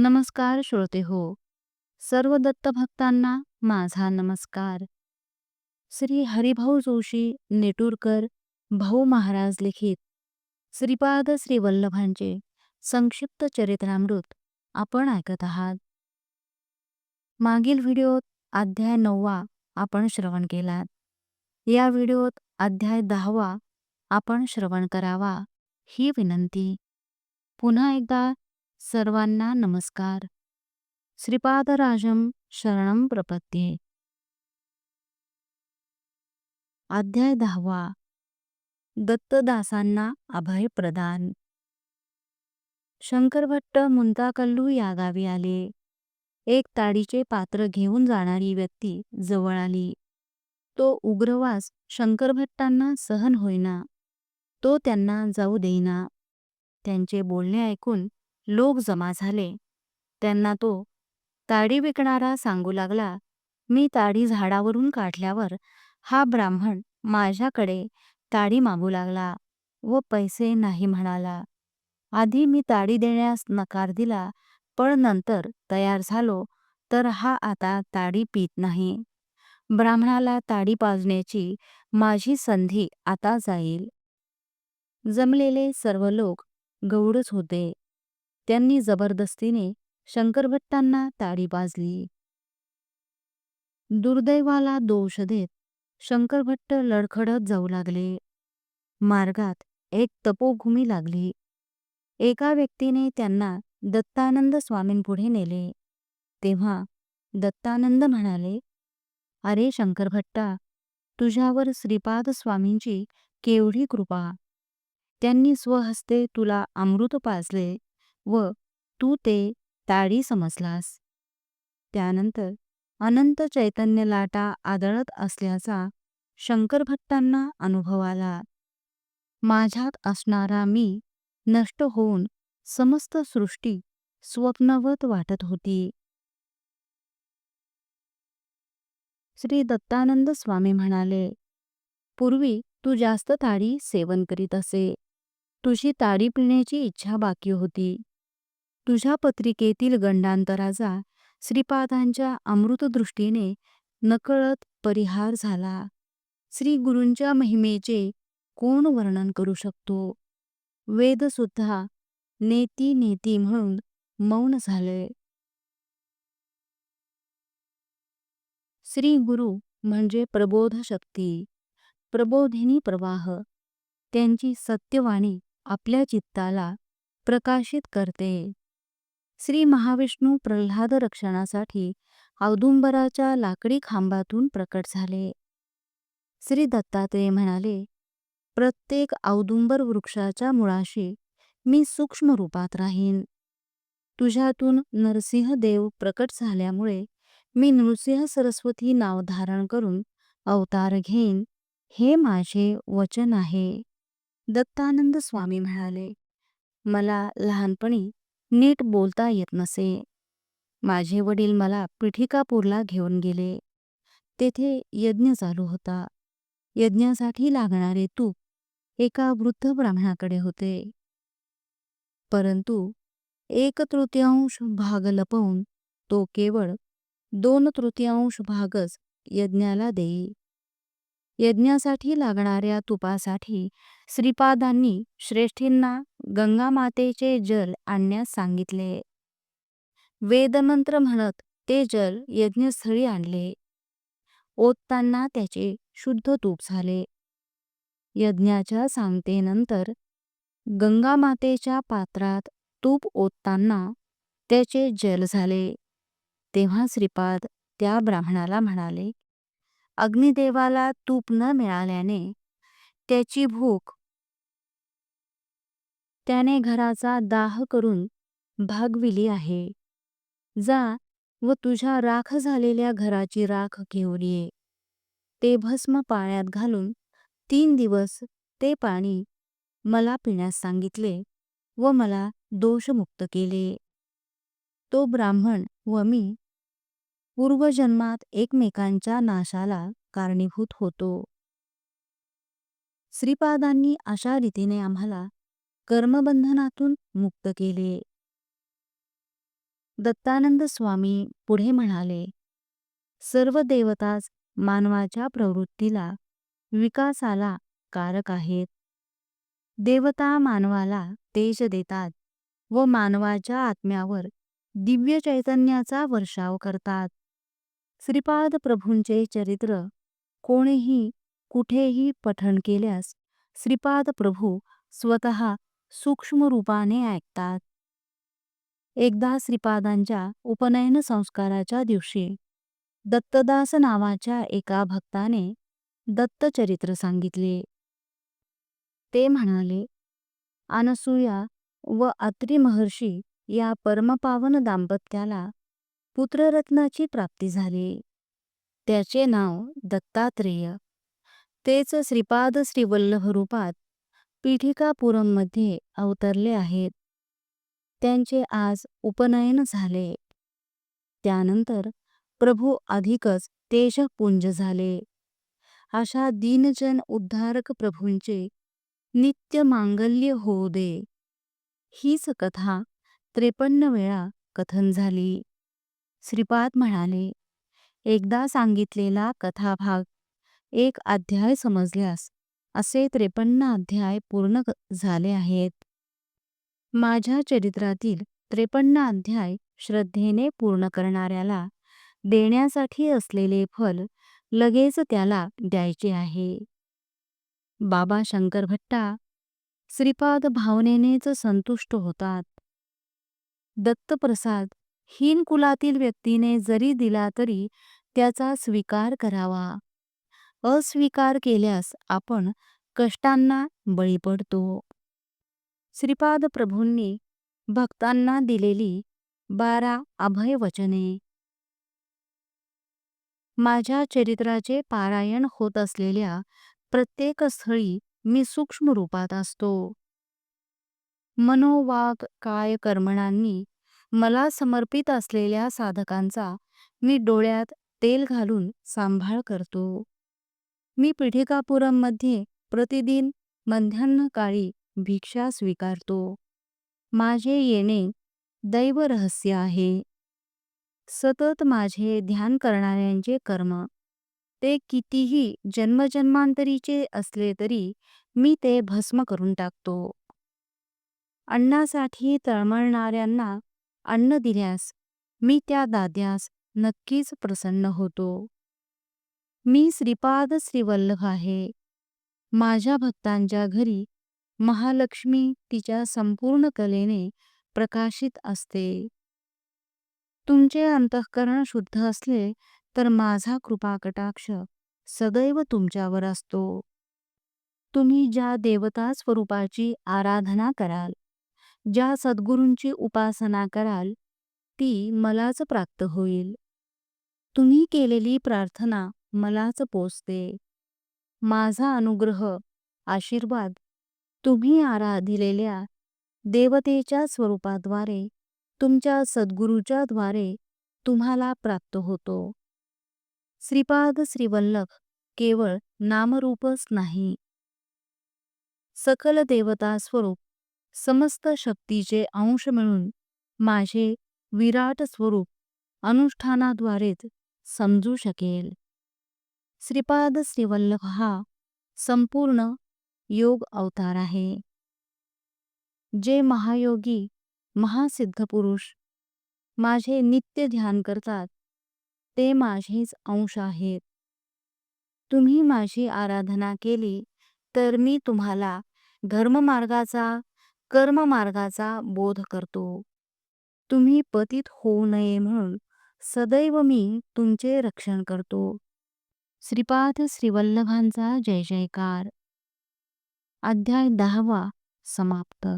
नमस्कार श्रोते हो. सर्व दत्तभक्तांना माझा नमस्कार. श्री हरिभाऊ जोशी नेटुरकर भाऊ महाराज लिखित श्रीपाद श्रीवल्लभांचे संक्षिप्त चरित्रामृत आपण ऐकत आहात. मागील व्हिडिओत अध्याय नववा आपण श्रवण केलात. या व्हिडिओत अध्याय दहावा आपण श्रवण करावा ही विनंती. पुन्हा एकदा सर्वांना नमस्कार. श्रीपादराजम शरणम प्रपत्ये अध्याय दहावा. दत्तदासांना अभय प्रदान. शंकरभट्ट मुंताकल्लू या गावी आले. एक ताडीचे पात्र घेऊन जाणारी व्यक्ती जवळ आली. तो उग्रवास शंकरभट्टांना सहन होईना. तो त्यांना जाऊ देईना. त्यांचे बोलणे ऐकून लोक जमा झाले. त्यांना तो ताडी विकणारा सांगू लागला मी ताडी झाडावरून काढल्यावर हा ब्राह्मण माझ्याकडे ताडी मागू लागला व पैसे नाही म्हणाला. आधी मी ताडी देण्यास नकार दिला पण नंतर तयार झालो तर हा आता ताडी पीत नाही. ब्राह्मणाला ताडी पाजण्याची माझी संधी आता जाईल. जमलेले सर्व लोक गौडच होते. त्यांनी जबरदस्तीने शंकरभट्टांना ताडी पाजली दुर्दैवाला दोष देत शंकरभट्ट लडखडत जाऊ लागले. मार्गात एक तपोभूमी लागली. एका व्यक्तीने त्यांना दत्तानंद स्वामींपुढे नेले. तेव्हा दत्तानंद म्हणाले अरे शंकरभट्टा तुझ्यावर श्रीपाद स्वामींची केवढी कृपा. त्यांनी स्वहस्ते तुला अमृत पाजले. व तू ते ताडी समजलास. त्यानंतर अनंत चैतन्य लाटा आदळत असल्याचा शंकरभट्टांना अनुभव आला. माझ्यात असणारा मी नष्ट होऊन समस्त सृष्टी स्वप्नवत वाटत होती. श्री दत्तानंद स्वामी म्हणाले पूर्वी तू जास्त ताडी सेवन करीत असे. तुझी ताडी पिण्याची इच्छा बाकी होती. तुझ्या पत्रिकेतील गंडांतराचा श्रीपादांच्या अमृतदृष्टीने नकळत परिहार झाला. श्री गुरूंच्या महिमेचे कोण वर्णन करू शकतो? वेद सुद्धा नेती नेती म्हणून मौन झाले. श्री गुरु म्हणजे प्रबोध शक्ती प्रबोधिनी प्रवाह. त्यांची सत्यवाणी आपल्या चित्ताला प्रकाशित करते. श्री महाविष्णू प्रल्हाद रक्षणासाठी औदुंबराच्या लाकडी खांबातून प्रकट झाले. श्री दत्तात्रेय म्हणाले प्रत्येक औदुंबर वृक्षाच्या मुळाशी मी सूक्ष्म रूपात राहीन. तुझ्यातून नरसिंह देव प्रकट झाल्यामुळे मी नृसिंह सरस्वती नाव धारण करून अवतार घेईन. हे माझे वचन आहे. दत्तानंद स्वामी म्हणाले मला लहानपणी नीट बोलता येत नसे. माझे वडील मला पिठिकापूरला घेऊन गेले. तेथे यज्ञ चालू होता. यज्ञासाठी लागणारे तूप एका वृद्ध ब्राह्मणाकडे होते. परंतु एक तृतीयांश भाग लपवून तो केवळ दोन तृतीयांश भागच यज्ञाला देई. यज्ञासाठी लागणाऱ्या तुपासाठी श्रीपादांनी श्रेष्ठींना गंगामातेचे जल आणण्यास सांगितले. वेदमंत्र म्हणत ते जल यज्ञस्थळी आणले. ओतताना त्याचे शुद्ध तूप झाले. यज्ञाच्या सांगतेनंतर गंगामातेच्या पात्रात तूप ओतताना त्याचे जल झाले. तेव्हा श्रीपाद त्या ब्राह्मणाला म्हणाले अग्निदेवाला तूप न मिळाल्याने त्याची भूक त्याने घराचा दाह करून भागविली आहे. जा व तुझ्या राख झालेल्या घराची राख घेऊन ये. ते भस्म पाण्यात घालून तीन दिवस ते पाणी मला पिण्यास सांगितले व मला दोषमुक्त केले. तो ब्राह्मण व मी पूर्वजन्मात एकमेकांच्या नाशाला कारणीभूत होतो. श्रीपादांनी अशा रीतीने आम्हाला कर्मबंधनातून मुक्त केले. दत्तानंद स्वामी पुढे म्हणाले सर्व देवताच मानवाच्या प्रवृत्तीला विकासाला कारक आहेत. देवता मानवाला तेज देतात व मानवाच्या आत्म्यावर दिव्य चैतन्याचा वर्षाव करतात. श्रीपाद प्रभूंचे चरित्र कोणीही कुठेही पठण केल्यास श्रीपाद प्रभू स्वतः सूक्ष्म रूपाने ऐकतात. एकदा श्रीपादांच्या उपनयन संस्काराच्या दिवशी दत्तदास नावाच्या एका भक्ताने दत्तचरित्र सांगितले. ते म्हणाले अनसूया व अत्री महर्षी या परमपावन दाम्पत्याला पुत्ररत्नाची प्राप्ती झाली. त्याचे नाव दत्तात्रेय. तेच श्रीपाद श्रीवल्लभ रूपात पीठिकापुरममध्ये अवतरले आहेत. त्यांचे आज उपनयन झाले. त्यानंतर प्रभू अधिकच तेजपुंज झाले. अशा दीनजन उद्धारक प्रभूंचे नित्य मांगल्य होऊ दे. हीच कथा त्रेपन्न वेळा कथन झाली. श्रीपाद म्हणाले एकदा सांगितलेला कथाभाग एक अध्याय समजल्यास असे त्रेपन्न अध्याय पूर्ण झाले आहेत. माझ्या चरित्रातील त्रेपन्न अध्याय श्रद्धेने पूर्ण करणाऱ्याला देण्यासाठी असलेले फल लगेच त्याला द्यायचे आहे. बाबा शंकर भट्टा श्रीपाद भावनेनेच संतुष्ट होतात. दत्तप्रसाद हीन कुलातील व्यक्तीने जरी दिला तरी त्याचा स्वीकार करावा. अस्वीकार केल्यास आपण कष्टांना बळी पडतो. श्रीपाद प्रभूंनी भक्तांना दिलेली बारा अभय वचने. माझ्या चरित्राचे पारायण होत असलेल्या प्रत्येक स्थळी मी सूक्ष्म रूपात असतो. मनोवाग काय कर्मणांनी मला समर्पित असलेल्या साधकांचा मी डोळ्यात तेल घालून सांभाळ करतो. मी पिठिकापुरममध्ये प्रतिदिन मध्यान्हकाळी भिक्षा स्वीकारतो. माझे येणे दैव रहस्य आहे. सतत माझे ध्यान करणाऱ्यांचे कर्म ते कितीही जन्मजन्मांतरीचे असले तरी मी ते भस्म करून टाकतो. अन्नासाठी तळमळणाऱ्यांना अन्न दिल्यास मी त्या दाद्यास नक्कीच प्रसन्न होतो. मी श्रीपाद श्रीवल्लभ आहे. माझ्या भक्तांच्या घरी महालक्ष्मी तिच्या संपूर्ण कलेने प्रकाशित असते. तुमचे अंतःकरण शुद्ध असले तर माझा कृपा कटाक्ष सदैव तुमच्यावर असतो. तुम्ही ज्या देवता स्वरूपाची आराधना कराल ज्या सद्गुरूंची उपासना कराल ती मलाच प्राप्त होईल. तुम्ही केलेली प्रार्थना मलाच पोचते. माझा अनुग्रह आशीर्वाद तुम्ही आराधिलेल्या देवतेच्या स्वरूपाद्वारे तुमच्या सद्गुरूच्या द्वारे तुम्हाला प्राप्त होतो. श्रीपाद श्रीवल्लभ केवळ नामरूपच नाही. सकल देवता स्वरूप समस्त शक्तीचे अंश मिळून माझे विराट स्वरूप अनुष्ठानाद्वारेच समजू शकेल. श्रीपाद श्रीवल्लभ हा संपूर्ण योग अवतार आहे. जे महायोगी महासिद्ध पुरुष माझे नित्य ध्यान करतात ते माझेच अंश आहेत. तुम्ही माझी आराधना केली तर मी तुम्हाला धर्ममार्गाचा कर्ममार्गाचा बोध करतो. तुम्ही पतित होऊ नये म्हणून सदैव मी तुमचे रक्षण करतो. श्रीपाद श्रीवल्लभांचा जय जयकार. अध्याय दहावा समाप्त.